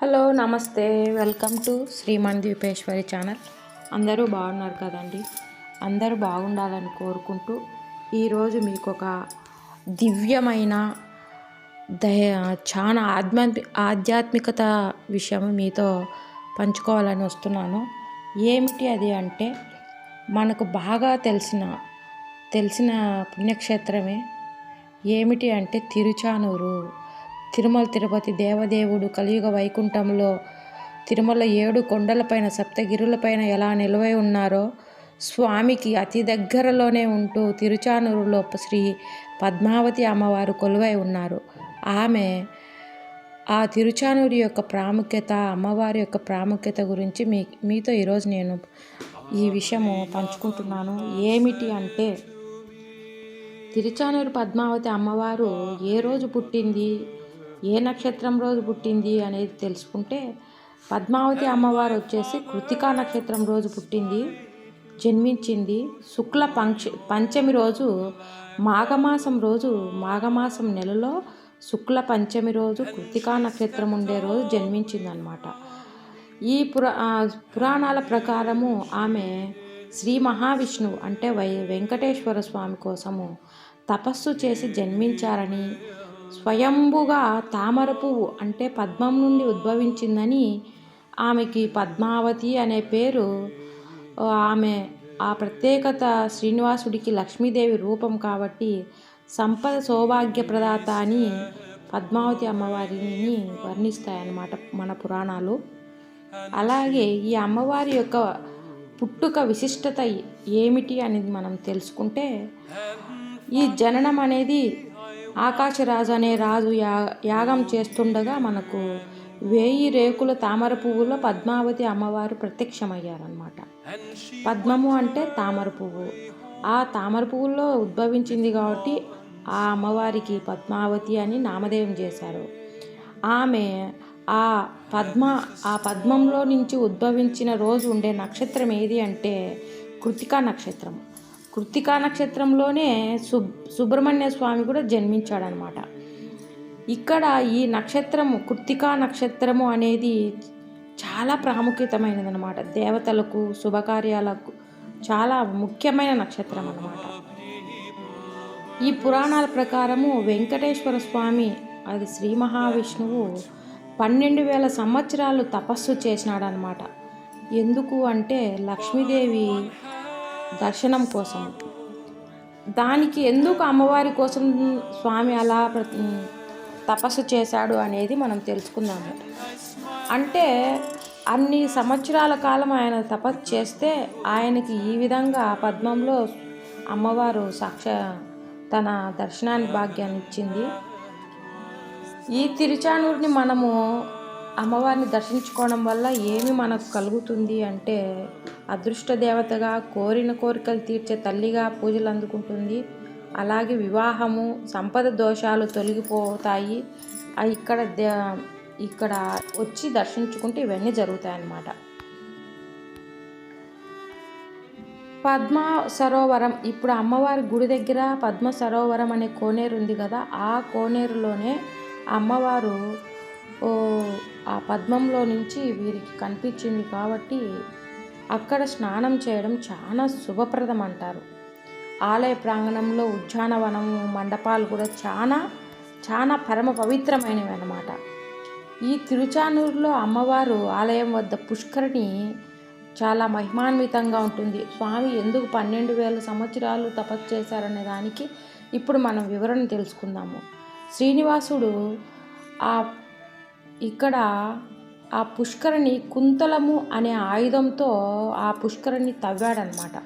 Hello నమస్తే. Welcome to Sriman Deepeswari channel అందరూ బాగున్నారు కదండి? అందరూ బాగుండాలని కోరుకుంటూ ఈరోజు మీకు ఒక దివ్యమైన దయ చాలా ఆధ్యాత్మి ఆధ్యాత్మికత విషయం మీతో పంచుకోవాలని వస్తున్నాను. ఏమిటి అది అంటే మనకు బాగా తెలిసిన తెలిసిన పుణ్యక్షేత్రమే. ఏమిటి అంటే తిరుచానూరు. తిరుమల తిరుపతి దేవదేవుడు కలియుగ వైకుంఠంలో తిరుమల ఏడు కొండలపైన సప్తగిరులపైన ఎలా నిలవై ఉన్నారో స్వామికి అతి దగ్గరలోనే ఉంటూ తిరుచానూరులో శ్రీ పద్మావతి అమ్మవారు కొలువై ఉన్నారు. ఆమె ఆ తిరుచానూరు యొక్క ప్రాముఖ్యత అమ్మవారి యొక్క ప్రాముఖ్యత గురించి మీ మీతో ఈరోజు నేను ఈ విషయము పంచుకుంటున్నాను. ఏమిటి అంటే తిరుచానూరు పద్మావతి అమ్మవారు ఏ రోజు పుట్టింది? ఏ నక్షత్రం రోజు పుట్టింది అనేది తెలుసుకుంటే పద్మావతి అమ్మవారు వచ్చేసి కృతికా నక్షత్రం రోజు పుట్టింది జన్మించింది. శుక్ల పంక్ష పంచమి రోజు మాఘమాసం రోజు మాఘమాసం నెలలో శుక్ల పంచమి రోజు కృతికా నక్షత్రం ఉండే రోజు జన్మించింది అనమాట ఈ పురా పురాణాల ప్రకారము ఆమె శ్రీ మహావిష్ణువు అంటే వై వెంకటేశ్వర స్వామి కోసము తపస్సు చేసి జన్మించారని స్వయంభుగా తామర పువ్వు అంటే పద్మం నుండి ఉద్భవించిందని ఆమెకి పద్మావతి అనే పేరు ఆమె ఆ ప్రత్యేకత శ్రీనివాసుడికి లక్ష్మీదేవి రూపం కాబట్టి సంపద సౌభాగ్య ప్రదాత అని పద్మావతి అమ్మవారిని వర్ణిస్తాయన్నమాట మన పురాణాలు. అలాగే ఈ అమ్మవారి యొక్క పుట్టుక విశిష్టత ఏమిటి అనేది మనం తెలుసుకుంటే ఈ జననం అనేది ఆకాశరాజు అనే రాజు యా యాగం చేస్తుండగా మనకు వేయి రేకుల తామర పువ్వులో పద్మావతి అమ్మవారు ప్రత్యక్షమయ్యారనమాట పద్మము అంటే తామర పువ్వు. ఆ తామర పువ్వుల్లో ఉద్భవించింది కాబట్టి ఆ అమ్మవారికి పద్మావతి అని నామధేయం చేశారు. ఆమె ఆ పద్మ ఆ పద్మంలో నుంచి ఉద్భవించిన రోజు ఉండే నక్షత్రం ఏది అంటే కృతికా నక్షత్రం కృత్తికా నక్షత్రంలోనే సు సుబ్రహ్మణ్య స్వామి కూడా జన్మించాడనమాట ఇక్కడ ఈ నక్షత్రము కృత్తికా నక్షత్రము అనేది చాలా ప్రాముఖ్యతమైనది అనమాట దేవతలకు శుభకార్యాలకు చాలా ముఖ్యమైన నక్షత్రం అనమాట ఈ పురాణాల ప్రకారము వెంకటేశ్వర స్వామి అది శ్రీ మహావిష్ణువు పన్నెండు వేల సంవత్సరాలు తపస్సు చేసినాడనమాట ఎందుకు అంటే లక్ష్మీదేవి దర్శనం కోసం. దానికి ఎందుకు అమ్మవారి కోసం స్వామి అలా తపస్సు చేశాడు అనేది మనం తెలుసుకుందాము అంటే అన్ని సంవత్సరాల కాలం ఆయన తపస్సు చేస్తే ఆయనకి ఈ విధంగా పద్మంలో అమ్మవారు సాక్ష తన దర్శనానికి భాగ్యాన్ని ఇచ్చింది. ఈ తిరుచానూరుని మనము అమ్మవారిని దర్శించుకోవడం వల్ల ఏమి మనకు కలుగుతుంది అంటే అదృష్ట దేవతగా కోరిన కోరికలు తీర్చే తల్లిగా పూజలు అందుకుంటుంది. అలాగే వివాహము సంపద దోషాలు తొలగిపోతాయి. ఇక్కడ ఇక్కడ వచ్చి దర్శించుకుంటే ఇవన్నీ జరుగుతాయి అన్నమాట పద్మ సరోవరం ఇప్పుడు అమ్మవారి గుడి దగ్గర పద్మ సరోవరం అనే కోనేరు ఉంది కదా ఆ కోనేరులోనే అమ్మవారు ఓ ఆ పద్మంలో నుంచి వీరికి కనిపించింది కాబట్టి అక్కడ స్నానం చేయడం చాలా శుభప్రదం అంటారు ఆలయ ప్రాంగణంలో ఉద్యానవనం మండపాలు కూడా చాలా చాలా పరమ పవిత్రమైనవి అన్నమాట. ఈ తిరుచానూరులో అమ్మవారు ఆలయం వద్ద పుష్కరిణి చాలా మహిమాన్వితంగా ఉంటుంది. స్వామి ఎందుకు పన్నెండు వేల సంవత్సరాలు తపస్సు చేశారనే దానికి ఇప్పుడు మనం వివరణ తెలుసుకుందాము. శ్రీనివాసుడు ఆ ఇక్కడ ఆ పుష్కరిణి కుంతలము అనే ఆయుధంతో ఆ పుష్కరిణి తవ్వాడనమాట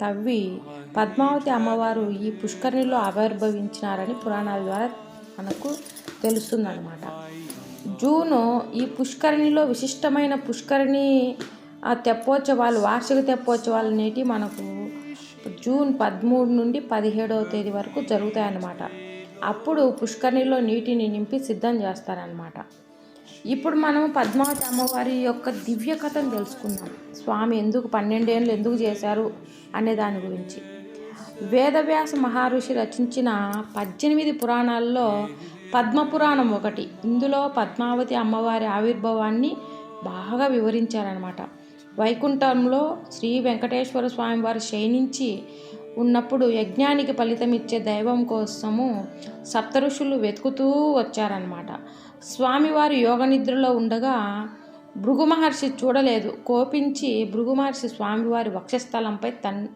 తవ్వి పద్మావతి అమ్మవారు ఈ పుష్కరిణిలో ఆవిర్భవించినారని పురాణాల ద్వారా మనకు తెలుస్తుందన్నమాట. జూను ఈ పుష్కరిణిలో విశిష్టమైన పుష్కరిణి తెప్పోత్సవాలు వార్షిక తెప్పోత్సవాలు నేటి మనకు జూన్ పదమూడు నుండి పదిహేడవ తేదీ వరకు జరుగుతాయన్నమాట. అప్పుడు పుష్కరిణిలో నీటిని నింపి సిద్ధం చేస్తారనమాట ఇప్పుడు మనం పద్మావతి అమ్మవారి యొక్క దివ్య కథను తెలుసుకుందాం. స్వామి ఎందుకు పన్నెండేళ్ళు ఎందుకు చేశారు అనే దాని గురించి. వేదవ్యాస మహర్షి రచించిన పద్దెనిమిది పురాణాల్లో పద్మపురాణం ఒకటి. ఇందులో పద్మావతి అమ్మవారి ఆవిర్భావాన్ని బాగా వివరించారనమాట వైకుంఠంలో శ్రీ వెంకటేశ్వర స్వామివారు శయనించి ఉన్నప్పుడు యజ్ఞానికి ఫలితమిచ్చే దైవం కోసము సప్తఋషులు వెతుకుతూ వచ్చారనమాట స్వామివారు యోగ నిద్రలో ఉండగా భృగు మహర్షి చూడలేదు. కోపించి భృగు మహర్షి స్వామివారి వక్షస్థలంపై తన్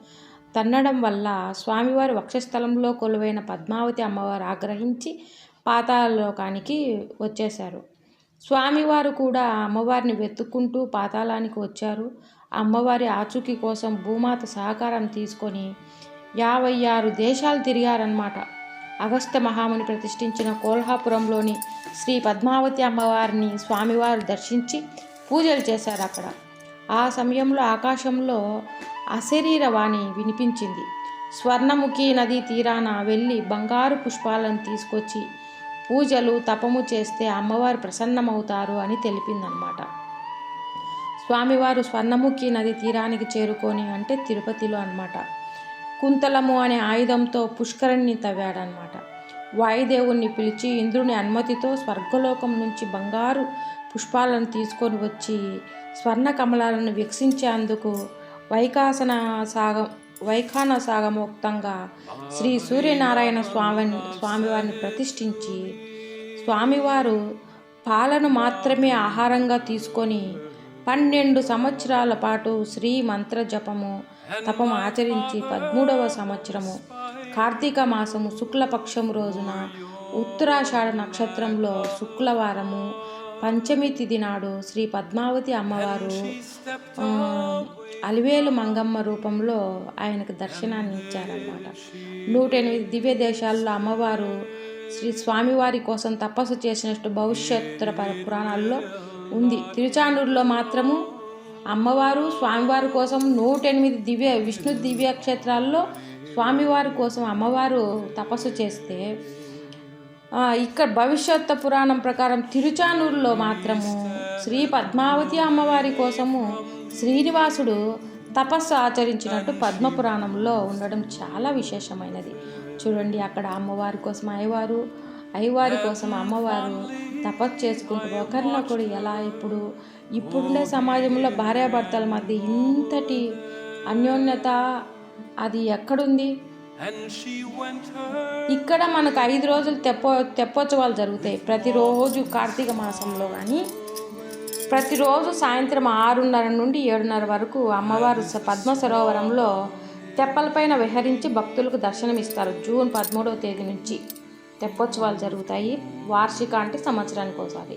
తన్నడం వల్ల స్వామివారి వక్షస్థలంలో కొలువైన పద్మావతి అమ్మవారు ఆగ్రహించి పాతాళలోకానికి వచ్చేశారు. స్వామివారు కూడా అమ్మవారిని వెతుక్కుంటూ పాతాళానికి వచ్చారు. అమ్మవారి ఆచూకీ కోసం భూమాత సహకారం తీసుకొని యాభై ఆరు దేశాలు తిరిగారన్నమాట. అగస్త మహాముని ప్రతిష్ఠించిన కోల్హాపురంలోని శ్రీ పద్మావతి అమ్మవారిని స్వామివారు దర్శించి పూజలు చేశారు అక్కడ. ఆ సమయంలో ఆకాశంలో అశరీరవాణి వినిపించింది. స్వర్ణముఖి నదీ తీరాన వెళ్ళి బంగారు పుష్పాలను తీసుకొచ్చి పూజలు తపము చేస్తే అమ్మవారు ప్రసన్నమవుతారు అని తెలిపిందనమాట స్వామివారు స్వర్ణముఖి నది తీరానికి చేరుకొని అంటే తిరుపతిలో అనమాట కుంతలము అనే ఆయుధంతో పుష్కరిణిని తవ్వాడనమాట వాయుదేవుణ్ణి పిలిచి ఇంద్రుని అనుమతితో స్వర్గలోకం నుంచి బంగారు పుష్పాలను తీసుకొని వచ్చి స్వర్ణ కమలాలను వీక్షించేందుకు వైకాసన సాగం వైఖాన సాగమోక్తంగా శ్రీ సూర్యనారాయణ స్వామిని స్వామివారిని ప్రతిష్ఠించి స్వామివారు పాలను మాత్రమే ఆహారంగా తీసుకొని పన్నెండు సంవత్సరాల పాటు శ్రీ మంత్ర జపము తపం ఆచరించి పదమూడవ సంవత్సరము కార్తీక మాసము శుక్లపక్షము రోజున ఉత్తరాషాఢ నక్షత్రంలో శుక్లవారము పంచమి తిథి నాడు శ్రీ పద్మావతి అమ్మవారు అలివేలు మంగమ్మ రూపంలో ఆయనకు దర్శనాన్ని ఇచ్చారన్నమాట. నూట ఎనిమిది దివ్య దేశాల్లో అమ్మవారు శ్రీ స్వామివారి కోసం తపస్సు చేసినట్టు భవిష్యత్తు పురాణాల్లో ఉంది. తిరుచానూరులో మాత్రము అమ్మవారు స్వామివారి కోసం నూట ఎనిమిది దివ్య విష్ణు దివ్య క్షేత్రాల్లో స్వామివారి కోసం అమ్మవారు తపస్సు చేస్తే ఇక్కడ భవిష్యత్తు పురాణం ప్రకారం తిరుచానూరులో మాత్రము శ్రీ పద్మావతి అమ్మవారి కోసము శ్రీనివాసుడు తపస్సు ఆచరించినట్టు పద్మపురాణంలో ఉండడం చాలా విశేషమైనది. చూడండి అక్కడ అమ్మవారి కోసం అయ్యవారు అయ్యవారి కోసం అమ్మవారు తపస్సు చేసుకుంటూ ఒకరినొకరు ఎలా ఇప్పుడు ఇప్పుడుండే సమాజంలో భార్యాభర్తల మధ్య ఇంతటి అన్యోన్యత అది ఎక్కడుంది? ఇక్కడ మనకు ఐదు రోజులు తెప్ప తెప్పోత్సవాలు జరుగుతాయి. ప్రతిరోజు కార్తీక మాసంలో కానీ ప్రతిరోజు సాయంత్రం ఆరున్నర నుండి ఏడున్నర వరకు అమ్మవారు స- పద్మ సరోవరంలో తెప్పలపైన విహరించి భక్తులకు దర్శనమిస్తారు. జూన్ పదమూడవ తేదీ నుంచి. తెప్పోత్సవాలు జరుగుతాయి. వార్షిక అంటే సంవత్సరానికి ఒకసారి.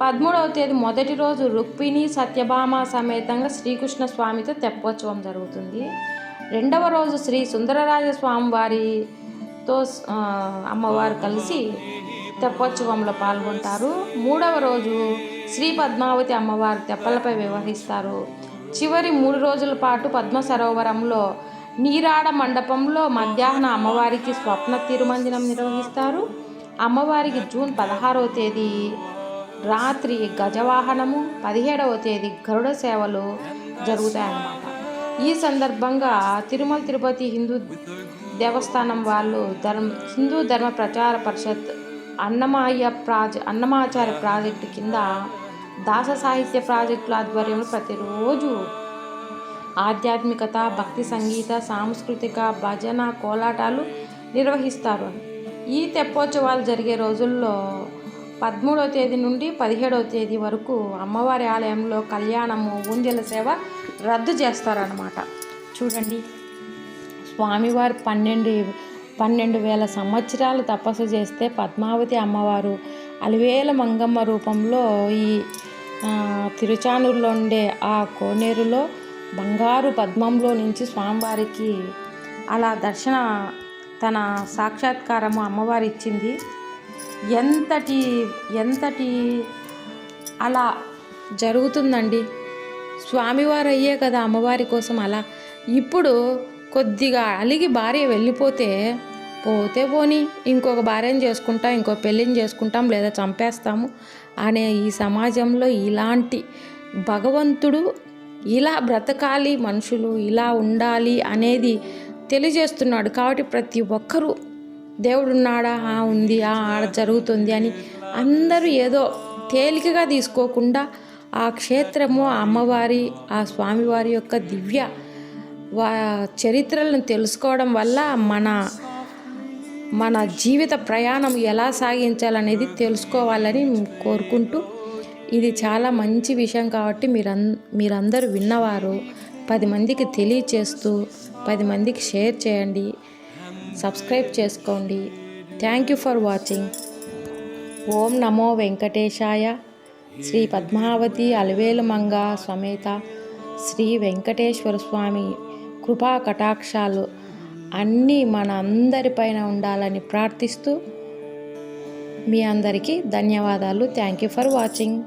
పదమూడవ తేదీ మొదటి రోజు రుక్మిణి సత్యభామ సమేతంగా శ్రీకృష్ణ స్వామితో తెప్పోత్సవం జరుగుతుంది. రెండవ రోజు శ్రీ సుందరరాజ స్వామి వారితో అమ్మవారు కలిసి తెప్పోత్సవంలో పాల్గొంటారు. మూడవ రోజు శ్రీ పద్మావతి అమ్మవారు తెప్పలపై వ్యవహరిస్తారు. చివరి మూడు రోజుల పాటు పద్మ సరోవరంలో నీరాడ మండపంలో మధ్యాహ్న అమ్మవారికి స్వప్న తిరుమంజనం నిర్వహిస్తారు. అమ్మవారికి జూన్ పదహారవ తేదీ రాత్రి గజవాహనము పదిహేడవ తేదీ గరుడ సేవలు జరుగుతాయన్నమాట. ఈ సందర్భంగా తిరుమల తిరుపతి హిందూ దేవస్థానం వాళ్ళు ధర్మ హిందూ ధర్మ ప్రచార పరిషత్ అన్నమాయ ప్రాజె అన్నమాచార్య ప్రాజెక్టు కింద దాస సాహిత్య ప్రాజెక్టుల ఆధ్వర్యంలో ప్రతిరోజు ఆధ్యాత్మికత భక్తి సంగీత సాంస్కృతిక భజన కోలాటాలు నిర్వహిస్తారు. ఈ తెప్పోత్సవాలు జరిగే రోజుల్లో పదమూడవ తేదీ నుండి పదిహేడవ తేదీ వరకు అమ్మవారి ఆలయంలో కళ్యాణము ఊంజల సేవ రద్దు చేస్తారన్నమాట. చూడండి. స్వామివారు పన్నెండు పన్నెండు వేల సంవత్సరాలు తపస్సు చేస్తే పద్మావతి అమ్మవారు అలివేల మంగమ్మ రూపంలో ఈ తిరుచానూరులో ఉండే ఆ కోనేరులో బంగారు పద్మంలో నుంచి స్వామివారికి అలా దర్శన తన సాక్షాత్కారము అమ్మవారు ఇచ్చింది ఎంతటి ఎంతటి అలా జరుగుతుందండి. స్వామివారు అయ్యే కదా అమ్మవారి కోసం అలా. ఇప్పుడు కొద్దిగా అలిగి భార్య వెళ్ళిపోతే పోతే పోని ఇంకొక భార్యను చేసుకుంటాం ఇంకో పెళ్ళిని చేసుకుంటాం లేదా చంపేస్తాము అనే ఈ సమాజంలో ఇలాంటి భగవంతుడు ఇలా బ్రతకాలి మనుషులు ఇలా ఉండాలి అనేది తెలియజేస్తున్నాడు. కాబట్టి ప్రతి ఒక్కరూ దేవుడున్నాడా? ఆ ఉంది ఆ ఆడ జరుగుతుంది అని అందరూ ఏదో తేలికగా తీసుకోకుండా ఆ క్షేత్రము ఆ అమ్మవారి ఆ స్వామివారి యొక్క దివ్య వా చరిత్రలను తెలుసుకోవడం వల్ల మన మన జీవిత ప్రయాణం ఎలా సాగించాలనేది తెలుసుకోవాలని కోరుకుంటూ ఇది చాలా మంచి విషయం కాబట్టి మీరం మీరందరూ విన్నవారు. పది మందికి తెలియచేస్తూ పది మందికి షేర్ చేయండి. సబ్స్క్రైబ్ చేసుకోండి. Thank you for watching. ఓం నమో వెంకటేశాయ. శ్రీ పద్మావతి అలవేలుమంగ సమేత శ్రీ వెంకటేశ్వర స్వామి కృపా కటాక్షాలు అన్నీ మన అందరిపైన ఉండాలని ప్రార్థిస్తూ మీ అందరికీ ధన్యవాదాలు. Thank you for watching.